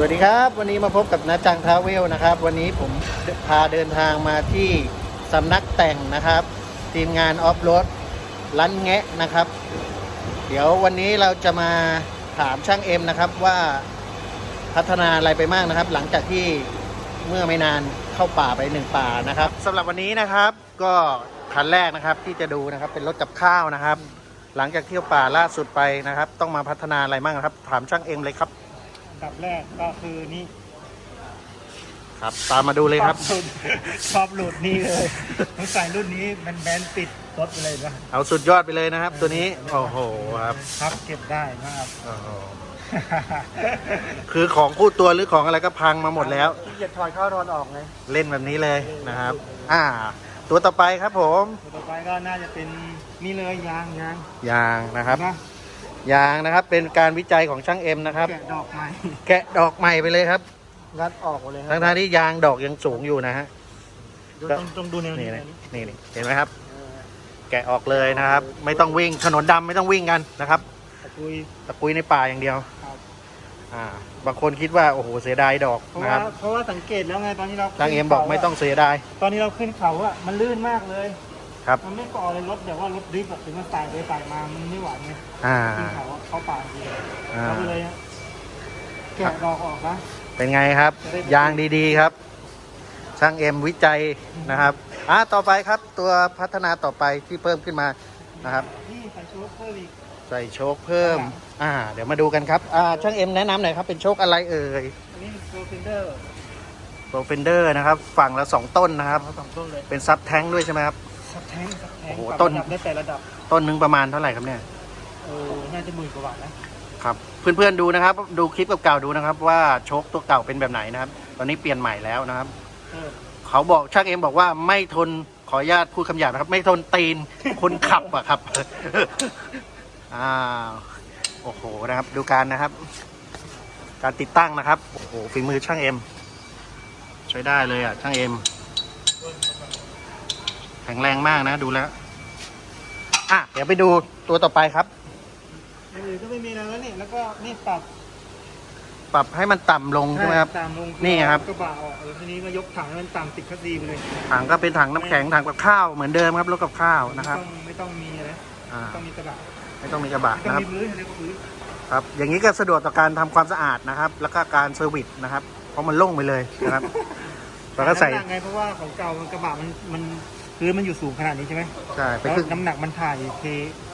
สวัสดีครับ วันนี้มาพบกับนาจังทาเวลนะครับ วันนี้ผมพาเดินทางมาที่สำนักแต่งนะครับ ทีมงานออฟโรดลันแงะนะครับ เดี๋ยววันนี้เราจะมาถามช่างเอ็มนะครับว่าพัฒนาอะไรไปมากนะครับ หลังจากที่เมื่อไม่นานเข้าป่าไปหนึ่งป่านะครับสำหรับวันนี้นะครับก็คันแรกนะครับที่จะดูนะครับเป็นรถกับข้าวนะครับ หลังจากเที่ยวป่าล่าสุดไปนะครับ ต้องมาพัฒนาอะไรบ้างครับ ถามช่างเอ็มเลยครับ อันดับแรกก็คือนี่ครับ ตามมาดูเลยครับ ชอบหลุดชอบหลุดนี่เลยต้องใส่รุ่นนี้มันแบนติดรถไปเลยนะเอาสุดยอดไปเลยนะครับ ตัวนี้โอ้โหครับพับเก็บได้นะครับโอ้โหคือของคู่ตัวหรือของอะไรก็พังมาหมดแล้วขี้เกียจถอดเข้าถอดออกไงเล่นแบบนี้เลยนะครับ อ่า ตัวต่อไปครับผม ตัวต่อไปก็น่าจะเป็นนี่เลยยางยางยางนะครับนะ ยางนะครับ เป็นการวิจัยของช่างเอ็มนะครับ แกะดอกใหม่ แกะดอกใหม่ไปเลยครับงัดออกหมดเลยครัทั้งๆที่ยางดอกยังสูงอยู่นะฮะดูต้องต้องดูแนวนี่นี้นะแนวนี้นี่นี่เห็นไหมครับ เออแกะออกเลยนะครับ ไม่ต้องวิ่งถนนดำไม่ต้องวิ่งกันนะครับตะกุยตะกุยในป่าอย่างเดียวครับอ่าบางคนคิดว่าโอ้โหเสียดายดอกเพราะนะคว่ารับเพราะว่าสังเกตแล้วไงตอนนี้เราช่างเอ็มบอกไม่ต้องเสียดาย ตอนนี้เราขึ้นเขาอะมันลื่นมากเลย ครับ มันไม่ก่อเลยรถแบบว่ารถดริฟต์อะถึงมันสายไปสายมามันไม่ไหวไงอ่า ขึ้นเขาอะเข้าป่าจริงอ่า เราก็เลยแกะดอกออกนะ เป็นไงครับ ยางดีๆครับ ช่างเอ็มวิจัยนะครับอ่าต่อไปครับตัวพัฒนาต่อไปที่เพิ่มขึ้นมานะครับ นี่ใส่ชูเพิ่มอีกใส่โชคเพิ่ม อ่า เดี๋ยวมาดูกันครับอ่าช่างเอ็มแนะนำหน่อยครับ เป็นโชคอะไรเอ่ยอันนี้เป็นโปรเฟนเดอร์โปรเฟนเดอร์นะครับ ฝั่งละสองต้นนะครับเอาสองต้นเลย เป็นซับแท้งด้วยใช่ไหมครับ สับแทงสับแทงโอ้โหปรับต้น ระดับได้แต่ระดับต้นหนึงประมาณเท่าไหร่ครับเนี่ย เออน่าจะหมื่นกว่าบาทนะครับ เพื่อนๆดูนะครับ ดูคลิปเก่าๆดูนะครับ ว่าโชคตัวเก่าเป็นแบบไหนนะครับ ตอนนี้เปลี่ยนใหม่แล้วนะครับ เออเขาบอกช่างเอ็มบอกว่าไม่ทนขออนุญาตพูดคำหยาบนะครับ ไม่ทนตีนคนขับอะครับ อ้าวโอ้โหนะครับ ดูการนะครับ การติดตั้งนะครับโอ้โหฝีมือช่างเอ็มใช้ได้เลยอะช่างเอ็มแข็งแรงมากนะดูแล้ว อะ เดี๋ยวไปดูตัวต่อไปครับอย่างอื่นก็ไม่มีแล้วแล้วนี่แล้วก็นี่ปรับปรับให้มันต่ำลงใช่ไหมครับ ตามลงนี่ครับ กระบะออกแล้วทีนี้ก็ยกถังให้มันต่ำติดคัสซีไปเลยถังก็เป็นถังน้ำแข็งถังกับข้าวเหมือนเดิมครับรถกับข้าวนะครับ ไม่ต้องไม่ต้องมีอะไรอ่าต้องมีกระบะไม่ต้องมีกระบะไม่ต้อนะงครับ มีพื้นอะไรก็พื้นครับ อย่างนี้ก็สะดวกต่อการทำความสะอาดนะครับ แล้วก็การเซอร์วิสนะครับ เพราะมันโล่งไปเลยนะครับ แล้วก็ใส่ น้ำหนัไงเพราะว่าของเก่ามันกระบะมันมัน พื้นมันอยู่สูงขนาดนี้ใช่ไหมใช่ไปแล้วขึ้นน้ำหนักมันถ่ายเท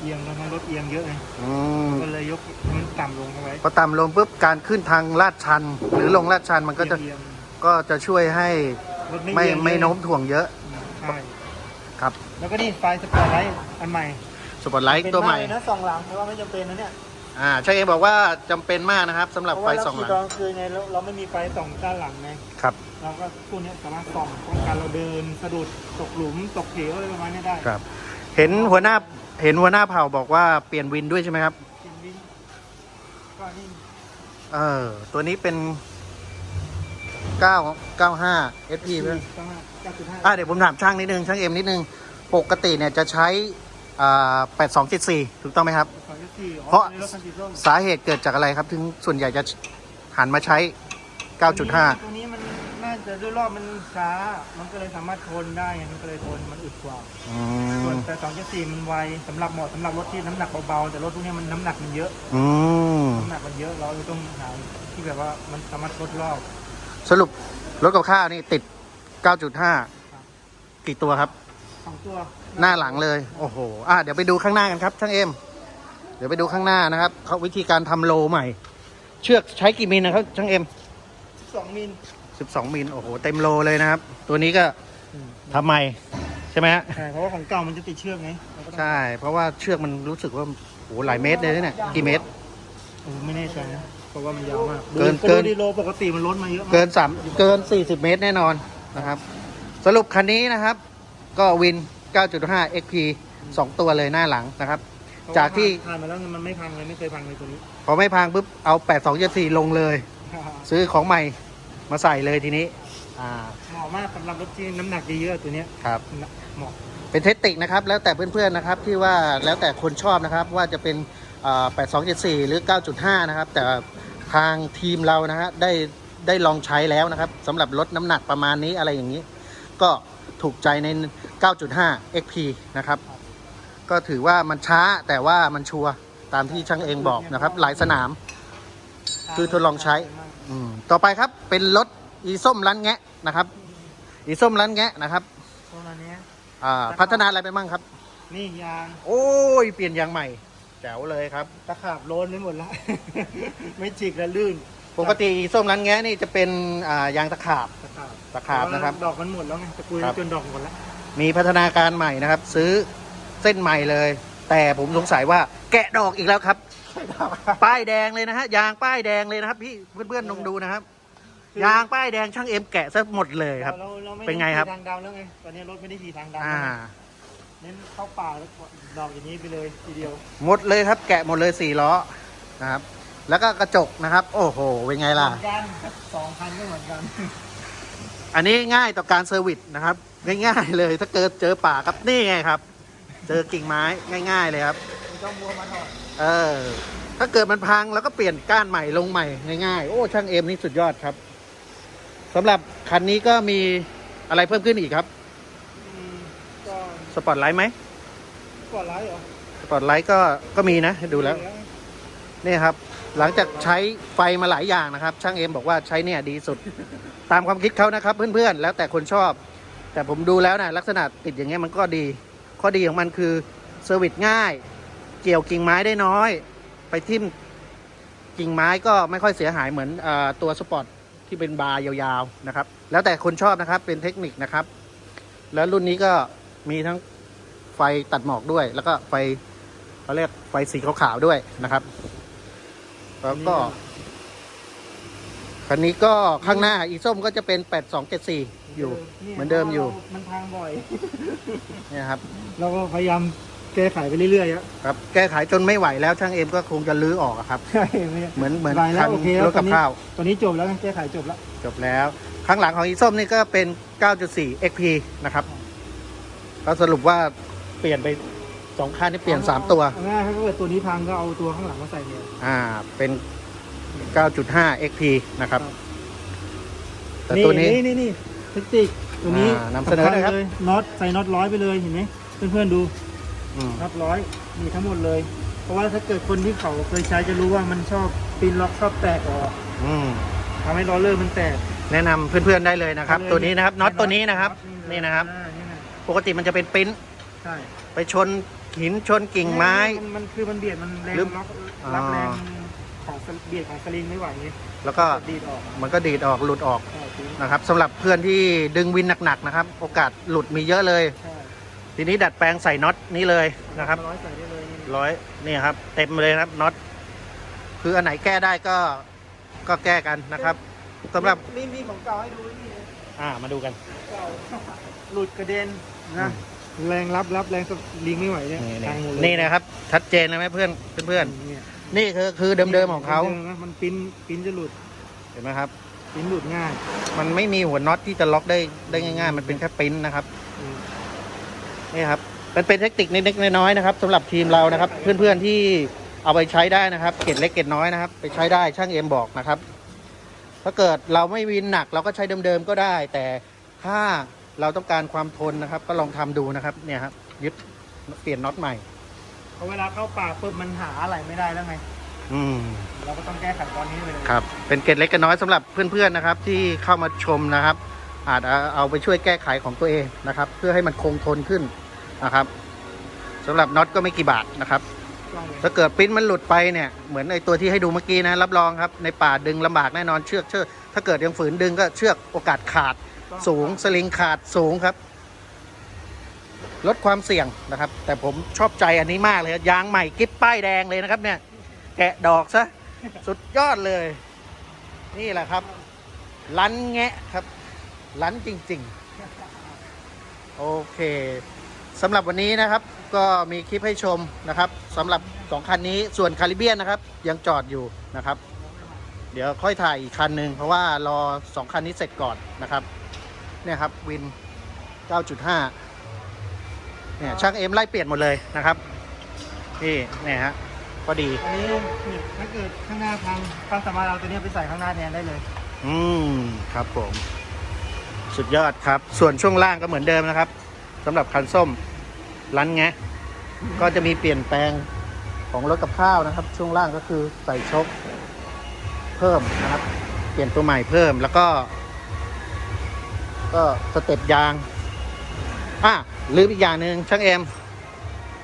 เอียงแล้วมันรถเอียงเยอะไงอืมก็เลยยกมันต่ำลงเอาไว้พอต่ำลงปุ๊บการขึ้นทางลาดชัน หรือลงลาดชันมันก็จะเอียงก็จะช่วยให้ๆรถไม่เอียงไม่โน้มถ่วงเยอะใช่ครับแล้วก็นี่ไฟสปอร์ตไลท์อันใหม่สปอตไลท์ตัวใหม่ เป็นากเลยนะสองหลังเพราะว่าไม่จำเป็นนะเนี่ย อ่าใช่เองบอกว่าจำเป็นมากนะครับสำหรับเพราะไฟว่าเราสองหขี่ลังตอนกลางคืนไงเราเราไม่มีไฟส่องด้านหลังไงครับ เราก็ตัวเนี้ยสามารถส่องป้องกันเราเดินสะดุดตกหลุมตกเหวอะไรประมาณนี้ได้ครับ เห็นหัวหน้าเห็นหัวหน้าเผ่าบอกว่าเปลี่ยนวินด้วยใช่ไหมครับ กินวิ่งก็นี่เออ ตัวนี้เป็น 9 95 SP เพื่อนต้องเก้าจุดห้าอะเดี๋ยวผมถามช่างนิดนึง ช่างเอ็มนิดนึง ปกติเนี่ยจะใช้อ่า8274 ถูกต้องไหมครับสองจุดสี่อ๋อ เพราะในรถคันสีส้มสาเหตุเกิดจากอะไรครับ ถึงส่วนใหญ่จะหันมาใช้ 9.5 ตัวนี้มันน่าจะด้วยรอบมันช้า มันก็เลยสามารถทนได้ไงมันก็เลยทนมันอึดกว่า อืส่วนมแต่สองจุดสี่มันไวสำหรับเหมาะสำหรับรถที่น้ำหนักเบาๆแต่รถพวกนี้มันน้ำหนักมันเยอะอืมน้ำหนักมันเยอะเราเลยต้องหาที่แบบว่ามันสามารถลดรอบ สรุปรถกับข้าวนี่ติด9.5 กี่ตัวครับ สองตัว หน้าหลังเลย โอ้โห อะ เดี๋ยวไปดูข้างหน้ากันครับช่างเอ็ม เดี๋ยวไปดูข้างหน้านะครับเขาวิธีการทำโลใหม่ เชือกใช้กี่มิลนะครับช่างเอ็มสองมิล12มิลโอ้โหเต็มโลเลยนะครับ ตัวนี้ก็ทำใหม่ใช่ไหมฮะใช่เพราะว่าของเก่ามันจะติดเชือกไงเราก็ต้องใช่ เพราะว่าเชือกมันรู้สึกว่าโอ้โหหลายเมตรเลยนะเนี่ยกี่เมตรโอ้ไม่แน่ใจนะเพราะว่ามันยาวมากเกินดูเกินดูดิโลปกติมันล้นมาเยอะมากเกินสามเกิน40เมตรแน่นอนนะครับ สรุปคันนี้นะครับ ก็วิน 9.5 XP 2 ตัวเลยหน้าหลังนะครับเพระว่ จากที่ผ่านมาแล้วมันไม่พังเลยไม่เคยพังเลยตัวนี้พอไม่พังปุ๊บเอา8 2 7 4ลงเลย ซื้อของใหม่มาใส่เลยทีนี้ อ่าเหมาะมากสำหรับรถที่น้ำหนักเยอะๆตัวเนี้ยครับเหมาะเป็นเทคนิคนะครับ แล้วแต่เพื่อนๆนะครับที่ว่าแล้วแต่คนชอบนะครับว่าจะเป็นอ่า8274หรือ 9.5 นะครับ แต่ทางทีมเรานะฮะได้ได้ลองใช้แล้วนะครับสำหรับลดน้ำหนักประมาณนี้อะไรอย่างนี้ ก็ถูกใจใน 9.5 XP นะครับ ก็ถือว่ามันช้าแต่ว่ามันชัวร์ตามที่ช่างเองบอกนะครับ หลายสนาม คือทดลองใช้ อืมต่อไปครับเป็นรถอีส้มร้านแงะนะครับ อีส้มร้านแงะนะครับตรงนี้อ่าพัฒนาอะไรไปบ้างครับ นี่ยาง โอ้ยเปลี่ยนยางใหม่ แจ๋วเลยครับ ตะขาบโลนไปหมดละ ไม่จิกและลื่น ปกติอีส้มร้านแงะนี่จะเป็นอ่ายางตะขาบ ตะขาบตะขาบนะครับ ดอกมันหมดแล้วไงตะกุยครับ จนดอกหมดแล้ว มีพัฒนาการใหม่นะครับ ซื้อ เส้นใหม่เลย แต่ผมสงสัยว่าแกะดอกอีกแล้วครับ ป้ายแดงเลยนะฮะยางป้ายแดงเลยนะครับ พี่เพื่อนๆลองดูนะครับ ยางป้ายแดงช่างเอ็มแกะซะหมดเลยครับาราม่เป็นไงครับด้ขี่ทางดำแล้วไงตอนนี้รถไม่ได้ขี่ทางดำอ่า เน้นเข้าป่าแล้วดอกอย่างนี้ไปเลยทีเดียวหมดเลยครับแกะหมดเลยสี่ล้อนะครับ แล้วก็กระจกนะครับ โอ้โหเป็นไงล่ะ เหมือนกันสองพันก็เหมือนกันอันนี้ง่ายต่อการเซอร์วิสนะครับ ง่ายๆเลยถ้าเกิดเจอป่าครับนี่ไงครับ เจอกิ่งไม้ง่าย ๆ เลยครับไม่ต้องมัวมาหน่อยเออ ถ้าเกิดมันพังแล้วก็เปลี่ยนก้านใหม่ลงใหม่ง่ายๆ โอ้ช่างเอ็มนี่สุดยอดครับสำหรับคันนี้ก็มีอะไรเพิ่มขึ้นอีกครับอืมก็สปอตไลท์ไหมกดไลค์เหรอสปอตไลท์ก็ก็มีนะดูแล้ว นี่ครับ หลังจากใช้ไฟมาหลายอย่างนะครับ ช่างเอ็มบอกว่าใช้เนี่ยดีสุด ตามความคิดเขานะครับ เพื่อนๆ แล้วแต่คนชอบ แต่ผมดูแล้วนะลักษณะติดอย่างเงี้ยมันก็ดี ข้อดีของมันคือเซอร์วิสง่าย เกี่ยวกิ่งไม้ได้น้อย ไปทิ่มกิ่งไม้ก็ไม่ค่อยเสียหายเหมือนอาตัวสปอร์ตที่เป็นบาร์ยาวๆนะครับ แล้วแต่คนชอบนะครับเป็นเทคนิคนะครับ แล้วรุ่นนี้ก็มีทั้งไฟตัดหมอกด้วย แล้วก็ไฟเขาเรียกไฟสีขาวๆด้วยนะครับ แล้วก็คันนี้ก็ข้างหน้าอีส้มก็จะเป็น 8274 อยู่ เหมือนเดิมอยู่ มันพังบ่อยเนี่ยครับ เราก็พยายามแก้ไขไปเรื่อยๆอะครับ แก้ไขจนไม่ไหวแล้วช่างเอ็มก็คงจะลื้อออกอะครับ ใช่ไม่เหมือนเหมือนไหวแล้คัวนโอเคแล้วรถกับตอนนี้ข้าวตอนนี้จบแล้วไงแก้ไขจบแล้ว จบแล้ว ข้างหลังของอีส้มนี่ก็เป็น 9.4 XP นะครับ ก็สรุปว่าเปลี่ยนไปสองคันนี่เปลี่ยน 3 ตัว เอาง่ายๆถ้าเกิดตัวนี้พังก็เอาตัวข้างหลังมาใส่เนี่ย อ่า เป็น 9.5 XP นะครับครับแต่ตัวนี้ นี่นี่นี่เทคนิคตัวนี้อ่านำเสนอหน่อยครับ สำญเลยน็อตใส่น็อตร้อยไปเลยเห็นไหมเพื่อนๆดูอืมน็อตร้อยมีทั้งหมดเลย เพราะว่าถ้าเกิดคนที่เขาเคยใช้จะรู้ว่ามันชอบปีนล็อกชอบแตกออกอืมทำให้ล้อเลอร์มันแตกแนะนำเพื่อนๆได้เลยนะครับ ตัวนี้นะครับน็อตตัวนี้นะครับเลยนี่นะครับ อ่านี่นะปกติมันจะเป็นปิ้นใช่ไปชนหินชนกิ่งไม้ นมันคือมันเบียดมันแรงหรือล็อกอ๋อรับแรงของสเบียดของสลิงไม่ไหวไงแล้วก็ดีดออกมันก็ดีดออกหลุดออกใช่จริง นะครับสำหรับเพื่อนที่ดึงวินหนักๆนะครับ โอกาสหลุดมีเยอะเลย ใช่ทีนี้ดัดแปลงใส่น็อตนี้เลยนะครับร้อยใส่ได้เลยนี่ร้อยนี่ครับ เต็มเลยนะครับน็อตคืออันไหนแก้ได้ก็ก็แก้กันนะครับสำหรับนี่มีของเก่าให้ดูนี่นะอ่ามาดูกัน เก่าหลุดกระเด็นนะแรงรับรับแรงสลิงไม่ไหวเนี่ยนี่พังหมดเลยนี่นะครับ ชัดเจนนะไหมเพื่อนเพื่อนเนี่ยๆนี่คือคือเดิมๆของเขาดิมๆนะมันปิ้นปิ้นจะหลุด เห็นไหมครับ ปิ้นหลุดง่ายมันไม่มีหัวน็อตที่จะล็อกได้ได้ง่าย ๆ มันเป็นแค่ปริ้นนะครับอืมนี่ครับมันเป็นเทคนิคเล็กๆน้อยๆนะครับสำหรับทีมเรานะครับ เพื่อนๆที่เอาไปใช้ได้นะครับ เกร็ดเล็กเกร็ดน้อยนะครับ ไปใช้ได้ช่างเอ็มบอกนะครับ ถ้าเกิดเราไม่วินหนักเราก็ใช้เดิมๆก็ได้ แต่ถ้าเราต้องการความทนนะครับ ก็ลองทำดูนะครับ เนี่ยครับยึดเปลี่ยนน็อตใหม่เพราะเวลาเข้าป่าปุ๊บมันหาอะไรไม่ได้แล้วไง อืม เราก็ต้องแก้ไขตอนนี้ไปเลยครับ เป็นเกร็ดเล็กเกร็ดน้อยสำหรับเพื่อนๆนะครับ ที่เข้ามาชมนะครับ อาจเอาเอาไปช่วยแก้ไขของตัวเองนะครับ เพื่อให้มันคงทนขึ้นนะครับสำหรับน็อตก็ไม่กี่บาทนะครับถ้าเกิดปิ้นมันหลุดไปเนี่ยเหมือนไอตัวที่ให้ดูเมื่อกี้นะรับรองครับในป่าดึงลำบากแน่นอนเชือกเชือกถ้าเกิดยังฝืนดึงก็เชือกโอกาสขาดสูงสลิงขาดสูงครับ ลดความเสี่ยงนะครับ แต่ผมชอบใจอันนี้มากเลยยางใหม่กิ๊บป้ายแดงเลยนะครับ เนี่ย แกะดอกซะสุดยอดเลย นี่แหละครับลันแงะครับลันจริง ๆ โอเคสำหรับวันนี้นะครับ ก็มีคลิปให้ชมนะครับสำหรับสองคันนี้ส่วนคาริเบียนนะครับ ยังจอดอยู่นะครับ เดี๋ยวค่อยถ่ายอีกคันหนึ่งเพราะว่ารอสองคันนี้เสร็จก่อนนะครับเนี่ยครับวิน 9.5เนี่ยช่างเอ็มไล่เปลี่ยนหมดเลยนะครับ นี่เนี่ยฮะ ก็ดี อันนี้นี่ถ้าเกิดข้างหน้าพังก็สามารถเอาตัวเนี้ยไปใส่ข้างหน้าแทนได้เลย อืมครับผม สุดยอดครับ ส่วนช่วงล่างก็เหมือนเดิมนะครับสำหรับคันส้มลันแงะก็จะมีเปลี่ยนแปลงของรถกับข้าวนะครับ ช่วงล่างก็คือใส่ชกเพิ่มนะครับ เปลี่ยนตัวใหม่เพิ่มแล้วก็ ก็สเต็ปยางอะลืมอีกอย่างหนึ่งช่างเอ็ม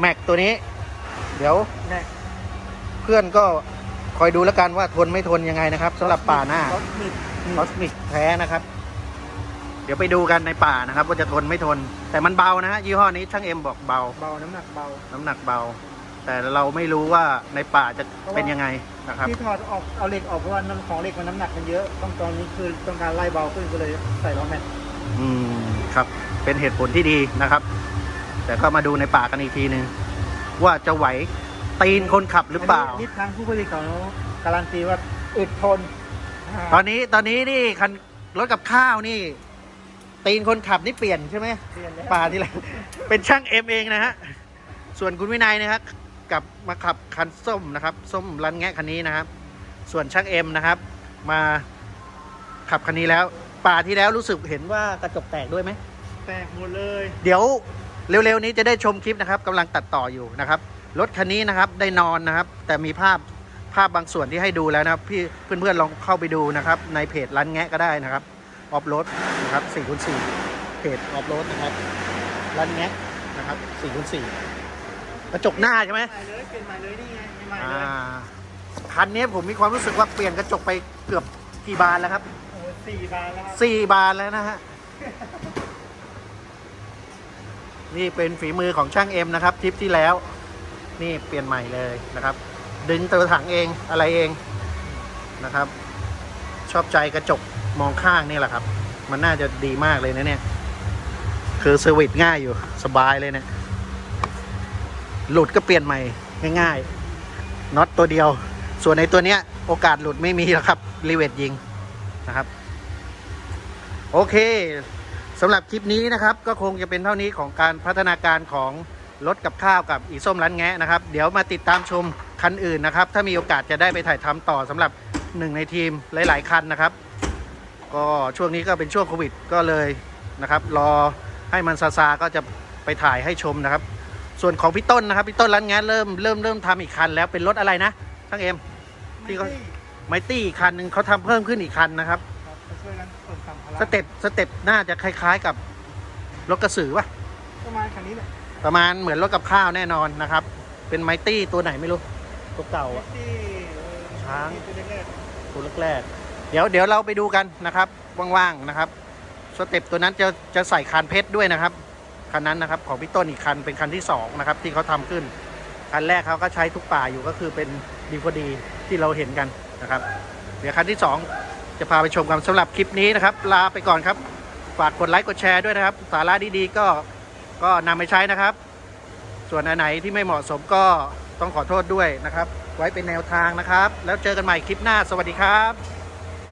แม็กตัวนี้ เดี๋ยวแน่ เพื่อนก็คอยดูแล้วกันว่าทนไม่ทนยังไงนะครับสำหรับป่าหน้ารถมิดคอสมิกแท้นะครับ เดี๋ยวไปดูกันในป่านะครับ ว่าจะทนไม่ทน แต่มันเบานะฮะยี่ห้อนี้ช่างเอ็มบอกเบา เบาน้ำหนักเบาน้ำหนักเบา แต่เราไม่รู้ว่าในป่าจะเป็นยังไงนะครับ ที่ถอดออกเอาเหล็กออกเพราะว่าน้ำของเหล็กมันน้ำหนักมันเยอะต้องตอนนี้คือต้องการไล่เบาขึ้นก็เลยใส่ล้อแม็กอืมครับ เป็นเหตุผลที่ดีนะครับ แต่ก็มาดูในป่ากันอีกทีหนึ่งว่าจะไหว ตีนคนขับหรือเปล่านนี้ทางผู้ผลิตเขาการันตีว่าอึดทนตอนนี้ตอนนี้นี่คันรถกับข้าวนี่ ตีนคนขับนี่เปลี่ยนใช่ไหมเปลี่ยนแล้วป่าที่ไรเป็นช่างเอ็มเองนะฮะส่วนคุณวินัยนะครับกลับมาขับคันส้มนะครับ ส้มรันแงะคันนี้นะครับ ส่วนช่างเอ็มนะครับ มาขับคันนี้แล้วป่าที่แล้วรู้สึกเห็นว่ากระจกแตกด้วยไหมแตกหมดเลย เดี๋ยวเร็วๆนี้จะได้ชมคลิปนะครับกำลังตัดต่ออยู่นะครับ รถคันนี้นะครับได้นอนนะครับ แต่มีภาพภาพบางส่วนที่ให้ดูแล้วนะครับพี่เพื่อนๆลองเข้าไปดูนะครับ ในเพจรันแงะก็ได้นะครับออฟโรดนะครับ4คูณ4เพจออฟโรดนะครับรันแงะนะครับ4คูณ4กระจกหน้าใช่ไหมใหม่เลยเปลี่ยนใหม่เลยนี่ไงใหม่อ่เลยาคันนี้ผมมีความรู้สึกว่าเปลี่ยนกระจกไปเกือบกี่บานแล้วครับโอ้โหสี่บานแล้วครับสี่บานแล้วนะฮะนี่เป็นฝีมือของช่างเอ็มนะครับทริปที่แล้ว นี่เปลี่ยนใหม่เลยนะครับ ดึงตัวถังเองอะไรเองนะครับ ชอบใจกระจกมองข้างนี่แหละครับ มันน่าจะดีมากเลยนะเนี่ย คือเซอร์วิสง่ายอยู่สบายเลยเนี่ยหลุดก็เปลี่ยนใหม่ง่ายๆน็อตตัวเดียว ส่วนในตัวเนี้ย โอกาสหลุดไม่มีแล้วครับรีเวทยิงนะครับ โอเคสำหรับคลิปนี้นะครับ ก็คงจะเป็นเท่านี้ของการพัฒนาการของ รถกับข้าวกับอีส้มร้านแงะนะครับ เดี๋ยวมาติดตามชมคันอื่นนะครับ ถ้ามีโอกาสจะได้ไปถ่ายทำต่อสำหรับหนึ่งในทีมหลาย ๆ คันนะครับ ก็ช่วงนี้ก็เป็นช่วงโควิดก็เลยนะครับ รอให้มันซาซาก็จะไปถ่ายให้ชมนะครับ ส่วนของพี่ต้นนะครับพี่ต้นร้านแงะเริ่มเริ่มเริ่มทำอีกคันแล้วเป็นรถอะไรนะทั้งเอ็มที่เขาไมตี้อีกคันหนึ่งเขาทำเพิ่มขึ้นอีกคันนะครับครับมาช่วยกันขนสัมภาระสเต็ปสเต็ปน่าจะคล้าย ๆกับรถกระสือป่ะประมาณคันนี้แหละ ประมาณเหมือนรถกับข้าวแน่นอนนะครับ เป็นไมตี้ตัวไหนไม่รู้ ตัวเก่าอะ ที่ช้างตัวแรกตัวแรกๆเดี๋ยวเดี๋ยวเราไปดูกันนะครับ ว่างๆนะครับ สเต็ปตัวนั้นจะจะใส่คานเพชรด้วยนะครับ คันนั้นนะครับของพี่ต้นอีกคันเป็นคันที่สองนะครับที่เขาทำขึ้น คันแรกเขาก็ใช้ทุกป่าอยู่ก็คือเป็นดีพอดีที่เราเห็นกันนะครับ เดี๋ยวคันที่สองจะพาไปชมกันสำหรับคลิปนี้นะครับ ลาไปก่อนครับ ฝากกดไลค์กดแชร์ด้วยนะครับ สาระดีๆก็ ก็นำไปใช้นะครับ ส่วนอันไหนที่ไม่เหมาะสมก็ต้องขอโทษด้วยนะครับ ไว้เป็นแนวทางนะครับ แล้วเจอกันใหม่คลิปหน้าสวัสดีครับ